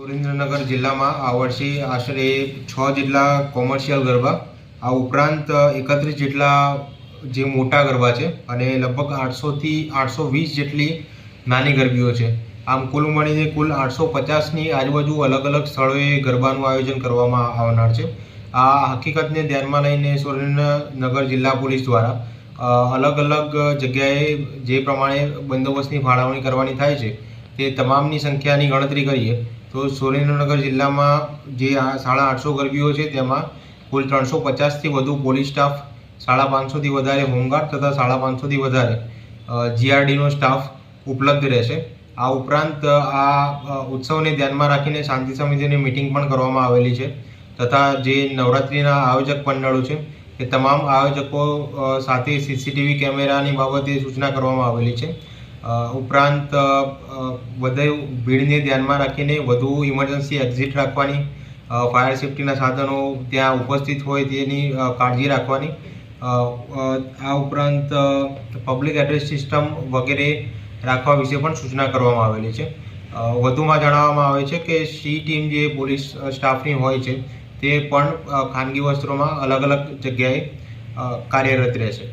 સુરેન્દ્રનગર જિલ્લામાં આ વર્ષે આશરે છ જેટલા કોમર્શિયલ ગરબા, આ ઉપરાંત એકત્રીસ જેટલા જે મોટા ગરબા છે અને લગભગ આઠસોથી આઠસો વીસ જેટલી નાની ગરબીઓ છે. આમ કુલ મળીને કુલ આઠસો પચાસની આજુબાજુ અલગ અલગ સ્થળોએ ગરબાનું આયોજન કરવામાં આવનાર છે. આ હકીકતને ધ્યાનમાં લઈને સુરેન્દ્રનગર જિલ્લા પોલીસ દ્વારા અલગ અલગ જગ્યાએ જે પ્રમાણે બંદોબસ્તની ફાળવણી કરવાની થાય છે તે તમામની સંખ્યાની ગણતરી કરીએ. તો સુરેન્દ્રનગર જિલ્લામાં જે આ સાડા આઠસો ગરબીઓ છે, તેમાં કુલ ત્રણસો પચાસથી વધુ પોલીસ સ્ટાફ, સાડા પાંચસોથી વધારે હોમગાર્ડ તથા સાડા પાંચસોથી વધારે જીઆરડીનો સ્ટાફ ઉપલબ્ધ રહેશે. આ ઉપરાંત આ ઉત્સવને ધ્યાનમાં રાખીને શાંતિ સમિતિની મિટિંગ પણ કરવામાં આવેલી છે તથા જે નવરાત્રિના આયોજક મંડળો છે, એ તમામ આયોજકો સાથે સીસીટીવી કેમેરાની બાબતે સૂચના કરવામાં આવેલી છે. ઉપરાંત વધુ ભીડને ધ્યાનમાં રાખીને વધુ ઇમરજન્સી એક્ઝિટ રાખવાની ફાયર સેફટીના સાધનો ત્યાં ઉપસ્થિત હોય તેની કાળજી રાખવાની. આ ઉપરાંત પબ્લિક એડ્રેસ સિસ્ટમ વગેરે રાખવા વિશે પણ સૂચના કરવામાં આવેલી છે. વધુમાં જણાવવામાં આવે છે કે સી ટીમ જે પોલીસ સ્ટાફની હોય છે, તે પણ ખાનગી વસ્ત્રોમાં અલગ અલગ જગ્યાએ કાર્યરત રહેશે.